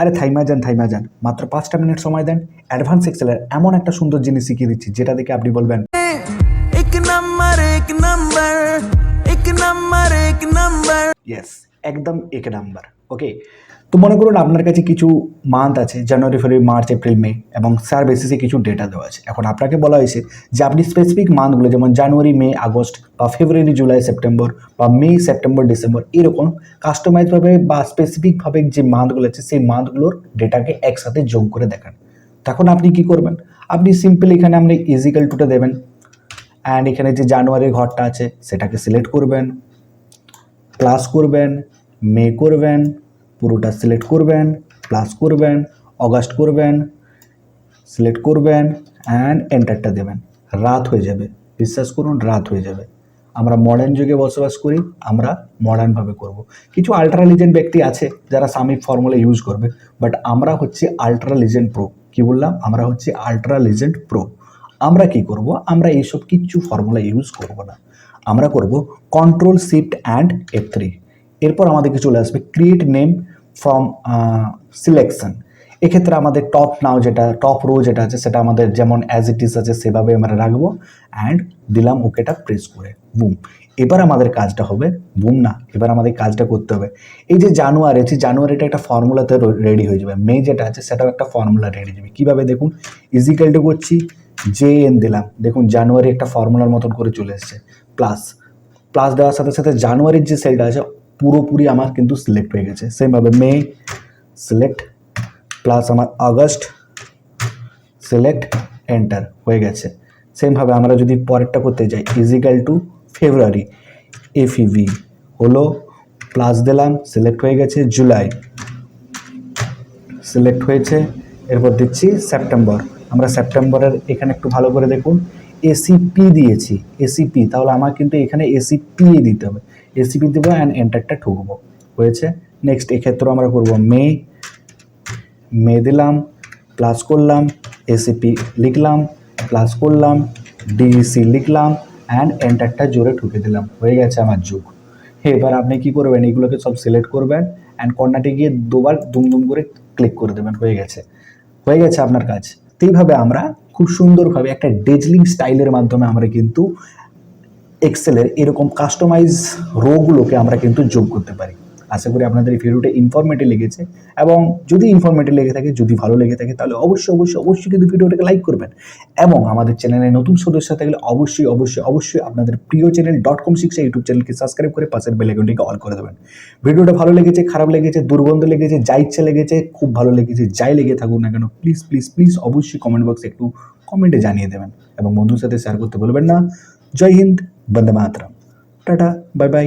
আরে থাইমা যান থাইমা যান। মাত্র পাঁচটা মিনিট সময় দেন। অ্যাডভান্স এক্সেলের এমন একটা সুন্দর জিনিস শিখিয়ে দিচ্ছি যেটা দেখে আপনি বলবেন এক নাম্বার নাম্বার এক নাম্বার নাম্বার। ইয়েস একদম এক নাম্বার। ওকে তো মনে করুন আপনার কাছে কিছু মান্থ আছে জানুয়ারি ফেব্রুয়ারি মার্চ এপ্রিল মে এবং স্যার বেসিসে কিছু ডেটা দেওয়া আছে। এখন আপনাকে বলা হয়েছে যে আপনি স্পেসিফিক মান্থগুলো যেমন জানুয়ারি মে আগস্ট বা ফেব্রুয়ারি জুলাই সেপ্টেম্বর বা মে সেপ্টেম্বর ডিসেম্বর এরকম কাস্টমাইজভাবে বা স্পেসিফিকভাবে যে মান্থগুলো আছে, সেই মান্থগুলোর ডেটাকে একসাথে যোগ করে দেখান। তখন আপনি কি করবেন? আপনি সিম্পল এখানে আপনি ইজিক্যাল টুটা দেবেন অ্যান্ড এখানে যে জানুয়ারির ঘরটা আছে, সেটাকে সিলেক্ট করবেন প্লাস করবেন মে করবেন পুরোটা সিলেক্ট করবেন প্লাস করবেন, অগাস্ট করবেন সিলেক্ট করবেন অ্যান্ড এন্টারটা দেবেন। রাত হয়ে যাবে। বিশ্বাস করুন, রাত হয়ে যাবে। আমরা মডার্ন যুগে বসবাস করি, আমরা মডার্নভাবে করব। কিছু আল্ট্রা লিজেন্ট ব্যক্তি আছে যারা সামিক ফর্মুলা ইউজ করবে বাট আমরা হচ্ছে আল্ট্রা লিজেন্ট প্রো কি বললাম? আমরা হচ্ছে আল্ট্রা লিজেন্ট প্রো আমরা কি করব? আমরা এইসব কিচ্ছু ফর্মুলা ইউজ করব না। আমরা করব control shift and F three এরপর আমাদেরকে চলে আসবে ক্রিয়েট নেম ফ্রম সিলেকশন এক্ষেত্রে আমাদের টপ নাও যেটা টপ রো যেটা আছে, সেটা আমাদের যেমন অ্যাজ ইট ইজ আছে, সেভাবে আমরা রাখব। অ্যান্ড দিলাম ওকেটা প্রেস করে। বুম এবার আমাদের কাজটা হবে বুম না, এবার আমাদের কাজটা করতে হবে। এই যে জানুয়ারি আছে জানুয়ারিটা একটা ফর্মুলাতে রেডি হয়ে যাবে। মে যেটা আছে, সেটাও একটা ফর্মুলা রেডি যাবে। কীভাবে দেখুন? ইজিক্যালটা করছি জে এন দিলাম। দেখুন, জানুয়ারি একটা ফর্মুলার মতন করে চলে এসছে। প্লাস প্লাস দেওয়ার সাথে সাথে জানুয়ারির যে সেলটা আছে পুরোপুরি আমার কিন্তু সিলেক্ট হয়ে গেছে। সেমভাবে মে সিলেক্ট প্লাস আমার আগস্ট সিলেক্ট এন্টার হয়ে গেছে। সেমভাবে আমরা যদি পরেরটা করতে যাই ইজিক্যাল টু ফেব্রুয়ারি এফইভি হলো প্লাস দিলাম সিলেক্ট হয়ে গেছে জুলাই সিলেক্ট হয়েছে, এরপর দিচ্ছি সেপ্টেম্বর আমরা সেপ্টেম্বরের এখানে একটু ভালো করে দেখুন এসিপি দিয়েছি এসিপি তাহলে আমার কিন্তু এখানে এসিপি দিতে হবে। এসিপি দেবো অ্যান্ড এন্টারটা ঠুকবো। হয়েছে? নেক্সট এক্ষেত্রেও আমরা করব মে। মে দিলাম প্লাস করলাম এসিপি লিখলাম প্লাস করলাম ডিসি লিখলাম অ্যান্ড এন্টারটা জোরে ঠুকে দিলাম। হয়ে গেছে আমার যুগ। এবার আপনি কি করবেন? এগুলোকে সব সিলেক্ট করবেন অ্যান্ড কর্নারটি গিয়ে দুবার দুম দুম করে ক্লিক করে দেবেন। হয়ে গেছে। হয়ে গেছে আপনার কাজ। এইভাবে আমরা খুব সুন্দরভাবে একটা ডেজলিং স্টাইলের মাধ্যমে আমরা কিন্তু এক্সেলের এরকম কাস্টমাইজ রোগুলোকে আমরা কিন্তু যোগ করতে পারি। আশা করি আপনাদের এই ভিডিওটা ইনফরমেটিভ লেগেছে। এবং যদি ইনফরমেটিভ লেগে থাকে, যদি ভালো লেগে থাকে, তাহলে অবশ্যই অবশ্যই অবশ্যই কিন্তু ভিডিওটাকে লাইক করবেন। এবং আমাদের চ্যানেলে নতুন সদস্য থাকলে অবশ্যই অবশ্যই অবশ্যই আপনাদের প্রিয় চ্যানেল ডট কম শিক্ষা ইউটিউব চ্যানেলকে সাবস্ক্রাইব করে পাশের বেলাইকনটিকে অল করে দেবেন। ভিডিওটা ভালো লেগেছে, খারাপ লেগেছে, দুর্গন্ধ লেগেছে, যা ইচ্ছা লেগেছে, খুব ভালো লেগেছে, যাই লেগে থাকুক না কেন প্লিজ প্লিজ প্লিজ অবশ্যই কমেন্ট বক্সে একটু কমেন্টে জানিয়ে দেবেন। এবং বন্ধুর সাথে শেয়ার করতে বলবেন না। জয় হিন্দ, বন্দে মাতরম। Tata bye bye